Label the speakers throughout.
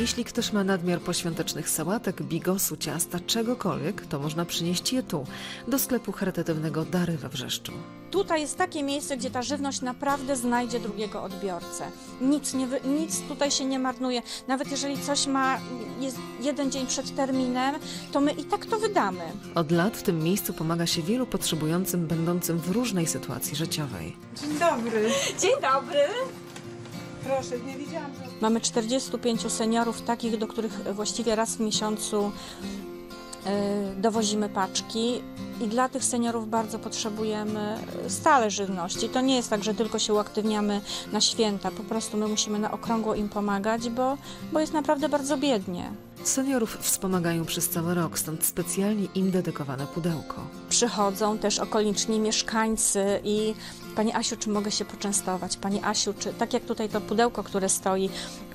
Speaker 1: Jeśli ktoś ma nadmiar poświątecznych sałatek, bigosu, ciasta, czegokolwiek, to można przynieść je tu, do sklepu charytatywnego Dary we Wrzeszczu.
Speaker 2: Tutaj jest takie miejsce, gdzie ta żywność naprawdę znajdzie drugiego odbiorcę. Nic, nie, wy- nic tutaj się nie marnuje. Nawet jeżeli coś ma jest jeden dzień przed terminem, to my i tak to wydamy.
Speaker 1: Od lat w tym miejscu pomaga się wielu potrzebującym, będącym w różnej sytuacji życiowej.
Speaker 3: Dzień dobry.
Speaker 2: Dzień dobry.
Speaker 3: Proszę, nie widziałam.
Speaker 2: Mamy 45 seniorów, takich, do których właściwie raz w miesiącu dowozimy paczki. I dla tych seniorów bardzo potrzebujemy stale żywności. To nie jest tak, że tylko się uaktywniamy na święta. Po prostu my musimy na okrągło im pomagać, bo, bo jest naprawdę bardzo biednie.
Speaker 1: Seniorów wspomagają przez cały rok, stąd specjalnie im dedykowane pudełko.
Speaker 2: Przychodzą też okoliczni mieszkańcy i Pani Asiu, czy mogę się poczęstować? Pani Asiu, czy tak jak tutaj to pudełko, które stoi,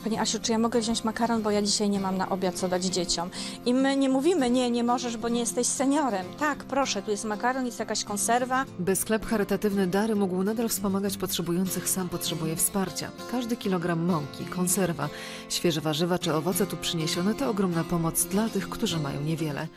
Speaker 2: Pani Asiu, czy ja mogę wziąć makaron, bo ja dzisiaj nie mam na obiad co dać dzieciom? I my nie mówimy, nie, nie możesz, bo nie jesteś seniorem. Tak, proszę, tu jest makaron, jest jakaś konserwa.
Speaker 1: By sklep charytatywny Dary mógł nadal wspomagać potrzebujących, sam potrzebuje wsparcia. Każdy kilogram mąki, konserwa, świeże warzywa czy owoce tu przyniesione to ogromna pomoc dla tych, którzy mają niewiele.